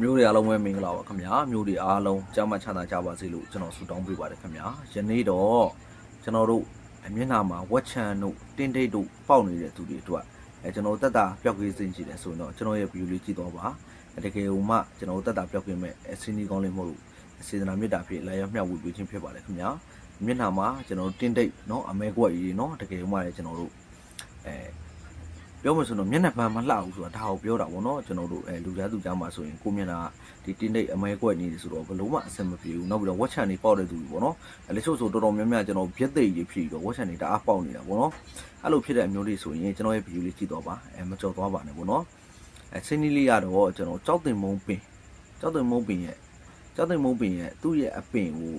မျိုးတွေအားလုံးပဲမင်္ဂလာပါခင်ဗျာမျိုးတွေအားလုံးကျမ်းမချမ်းသာကြပါစေလို့ကျွန်တော်ဆုတောင်းပေးပါတယ်ခင်ဗျာယနေ့တော့ကျွန်တော်တို့အမျက်နှာမှာဝက်ချန်တို့တင်းတိတ်တို့ပေါက်နေတဲ့သူတွေအတွက်အဲကျွန်တော်တက်တာပျောက်ကလေးစင်ကြည့်တယ်ဆိုရင်တော့ကျွန်တော်ရဲ့ view လေးကြည့်တော့ပါတကယ်လို့မှကျွန်တော်တက်တာပျောက်ကင်းမဲ့အစင်းကြီးကောင်းလေးမဟုတ်လို့စေတနာမေတ္တာဖြင့်လာရောက်မျှဝေပေးခြင်းဖြစ်ပါတယ်ခင်ဗျာမျက်နှာမှာကျွန်တော်တို့တင်းတိတ်เนาะအမဲကွက်ကြီးเนาะတကယ်လို့မှလည်းကျွန်တော်တို့အဲ ပြောမှဆိုတော့မျက်နှာပန်းမလှဘူးဆိုတာဒါကိုပြောတာဗောနော်ကျွန်တော်တို့အဲလူသားသူကြားမှာဆိုရင်ကိုမျက်နှာဒီတင်းတိတ်အမဲကွက်နေတယ်ဆိုတော့ဘလို့မှအဆင်မပြေဘူးနောက်ပြီးတော့ဝက်ချန်နေပေါက်တဲ့သူတွေဗောနော်အဲလေချို့ဆိုတော်တော်များများကျွန်တော်ပြက်သိပ်ကြီးဖြစ်ပြီးတော့ဝက်ချန်နေတအားပေါက်နေတာဗောနော်အဲ့လိုဖြစ်တဲ့အမျိုးတွေဆိုရင်ကျွန်တော်ရဲ့ဗီဒီယိုလေးကြည့်တော့ပါအဲမကြော်သွားပါနဲ့ဗောနော်အဲစင်းနီလေးရတော့ကျွန်တော်ကြောက်တင်မုံပင်ကြောက်တင်မုံပင်ရဲ့ကြောက်တင်မုံပင်ရဲ့သူ့ရဲ့အပင်ကို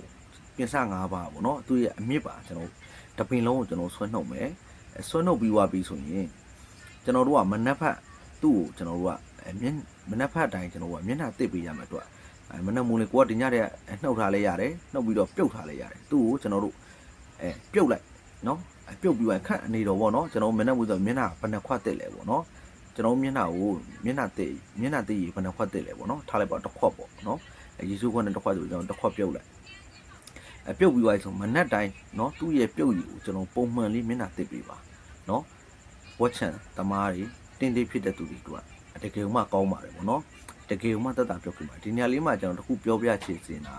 ပြင်ဆ၅ပါးဗောနော်သူ့ရဲ့အမြင့်ပါကျွန်တော်တပင်လုံးကိုကျွန်တော်ဆွဲနှုတ်မယ်အဲဆွဲနှုတ်ပြီးသွားပြီဆိုရင် ကျွန်တော်တို့ကမနက်ဖက်သူ့ကိုကျွန်တော်တို့ကအမျက်မနက်ဖက်အတိုင်းကျွန်တော်တို့ကမျက်နှာတစ်ပေးရမယ်အတွက်အဲမနက်မိုးလေးကိုကဒီညတည်းကနှုတ်ထားလဲရတယ်နှုတ်ပြီးတော့ပြုတ်ထားလဲရတယ်သူ့ကိုကျွန်တော်တို့အဲပြုတ်လိုက်နော်အဲပြုတ်ပြီးတော့ခန့်အနေတော့ဗောနော်ကျွန်တော်မနက်မိုးဆိုမျက်နှာဘယ်နှခွက်တစ်လဲဗောနော်ကျွန်တော်မျက်နှာကိုမျက်နှာတစ်မျက်နှာတစ်ရေဘယ်နှခွက်တစ်လဲဗောနော်ထားလိုက်ပါတစ်ခွက်ပေါ့နော်အဲရေစုခွက်နဲ့တစ်ခွက်ဆိုကျွန်တော်တစ်ခွက်ပြုတ်လိုက်အဲပြုတ်ပြီးသွားဆိုမနက်တိုင်းနော်သူ့ရဲ့ပြုတ်ရည်ကိုကျွန်တော်ပုံမှန်လေးမျက်နှာတစ်ပေးပါနော် ဝက်ချန်တမားတွေတင်းတင်းဖြစ်တဲ့သူတွေတို့ကတကယ်မှကောင်းပါတယ်ဗောနော်တကယ်မှတက်တာပြောပြမှာဒီနေရာလေးမှာကျွန်တော်တခုပြောပြချင်စင်တာ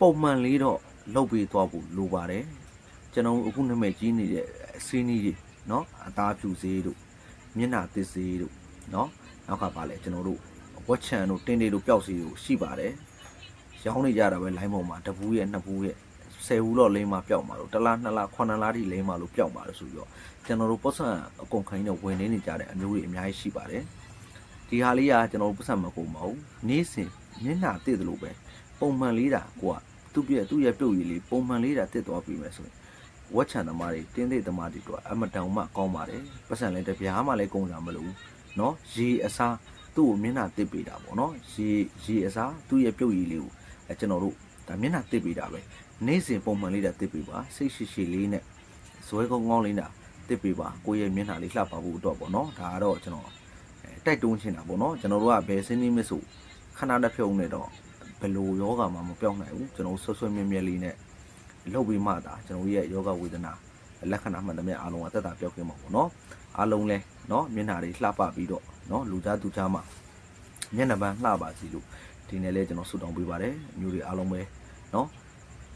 ပုံမှန်လေးတော့လုတ်ပေးသွားဖို့လိုပါတယ်ကျွန်တော်အခုနာမည်ကြီးနေတဲ့အစင်းကြီးတွေနော်အသားဖြူစေးတို့မျက်နှာသစ်စေးတို့နော်နောက်ကပါလဲကျွန်တော်တို့ဝက်ချန်တို့တင်းတင်းတို့ပျောက်စေးတို့ရှိပါတယ်ရောင်းနေကြတာပဲလိုင်းပေါ်မှာတပူးရဲ့နှစ်ပူးရဲ့ ဆယ်ဘူးတော့လိမ့်မှာပျောက်မှာလို့တစ်လားနှစ်လားခုနှစ်လားထိလိမ့်မှာလို့ပျောက်မှာလို့ဆိုပြီးတော့ ကျွန်တော်တို့ပတ်စံအကုန်ခိုင်းတော့ဝင်နေနေကြတဲ့အမျိုးတွေအများကြီးရှိပါတယ်ဒီဟာလေးကကျွန်တော်တို့ပတ်စံမကုန်ပါဘူးနေ့စဉ်မျက်နှာတည့်တယ်လို့ပဲပုံမှန်လေးတာကိုကသူ့ပြသူ့ရဲ့ပြုတ်ရည်လေးပုံမှန်လေးတာတည့်သွားပြီမယ်ဆိုရင်ဝက်ချန်သမားတွေတင်းသိသမားတွေတော့အမတောင်မှကောင်းပါတယ်ပတ်စံလည်းတပြားမှလည်းကုန်ကြမလို့เนาะရေအစားသူ့ကိုမျက်နှာတည့်ပေးတာပေါ့เนาะရေရေအစားသူ့ရဲ့ပြုတ်ရည်လေးကိုအဲကျွန်တော်တို့ဒါမျက်နှာတည့်ပေးတာပဲ နေ့စဉ်ပုံမှန်လေးတာတည့်ပေးပါစိတ်ရှိရှိလေးနဲ့ဇွဲကောင်းကောင်းလေးတာတစ်ပေးပါကိုယ့်ရဲ့မျက်နှာလေးလှပဖို့အတွက်ပေါ့နော်ဒါကတော့ကျွန်တော်အဲတိုက်တွန်းချင်တာပေါ့နော်ကျွန်တော်တို့ကဘယ်စင်းနေမဆိုခဏတစ်ဖြုံနေတော့ဘယ်လိုယောဂမှမပြောင်းနိုင်ဘူးကျွန်တော်ဆွဆွမြဲမြဲလေးနဲ့လုပ်ပြီးမှသာကျွန်တော်ရဲ့ယောဂဝေဒနာလက္ခဏာမှန်သမျှအားလုံးကတက်တာပြောင်းခင်မှာပေါ့နော်အားလုံးလဲနော်မျက်နှာလေးလှပပြီးတော့နော်လူသားသူသားမှာမျက်နှာပန်းလှပါစီလို့ဒီနေ့လဲကျွန်တော်ဆုတောင်းပေးပါတယ်အမျိုးတွေအားလုံးပဲနော်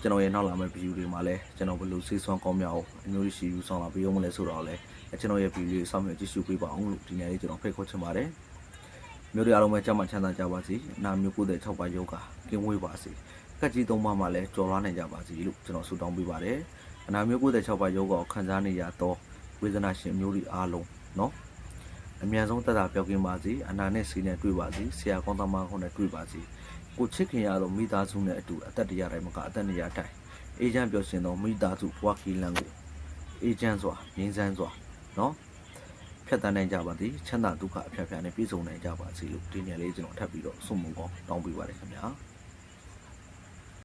ကျွန်တော်ရဲ့နောက်လာမယ့် view တွေမှာလည်းကျွန်တော်ဘယ်လိုစေးစွမ်းကောင်းမြတ်အောင်အမျိုးရှိယူဆောင်လာပြီးအောင်မလဲဆိုတော့လည်းကျွန်တော်ရဲ့ view လေးစောင့်မျှကြည့်ရှုပေးပါအောင်လို့ဒီနေ့လေးကျွန်တော်ဖိတ်ခေါ်ချင်ပါတယ်မျိုးတွေအားလုံးပဲကြောက်မှချမ်းသာကြပါစေအနာမျိုးကိုယ်တဲ့6ပါးယောဂကင်းဝေးပါစေကက်ကြီးသုံးပါးမှာလည်းကြော်လွှားနိုင်ကြပါစေလို့ကျွန်တော်ဆုတောင်းပေးပါတယ်အနာမျိုးကိုယ်တဲ့6ပါးယောဂကိုခံစားနေရတော့ဝေဒနာရှင်မျိုးတွေအားလုံးနော်အမြန်ဆုံးတက်တာပြောက်ကင်းပါစေအနာနဲ့စီနဲ့တွေ့ပါစေဆရာကောင်းသမားကောင်းနဲ့တွေ့ပါစေ ကိုချစ်ခင်ရတော့မိသားစုနဲ့အတူအသက်တရာတိုင်းမကအသက်နေရာတိုင်းအေဂျင့်ပြောရှင်သောမိသားစုဘဝကီလန်ကိုအေဂျင့်စွာငင်းဆန်းစွာနော်ဖြတ်တန်းနိုင်ကြပါသည်ချမ်းသာဒုက္ခအဖြတ်ဖြတ်နဲ့ပြည့်စုံနိုင်ကြပါစေလို့ဒီနေ့လေးကျွန်တော်ထပ်ပြီးတော့ဆုမွန်ကောင်းတောင်းပေးပါတယ်ခင်ဗျာ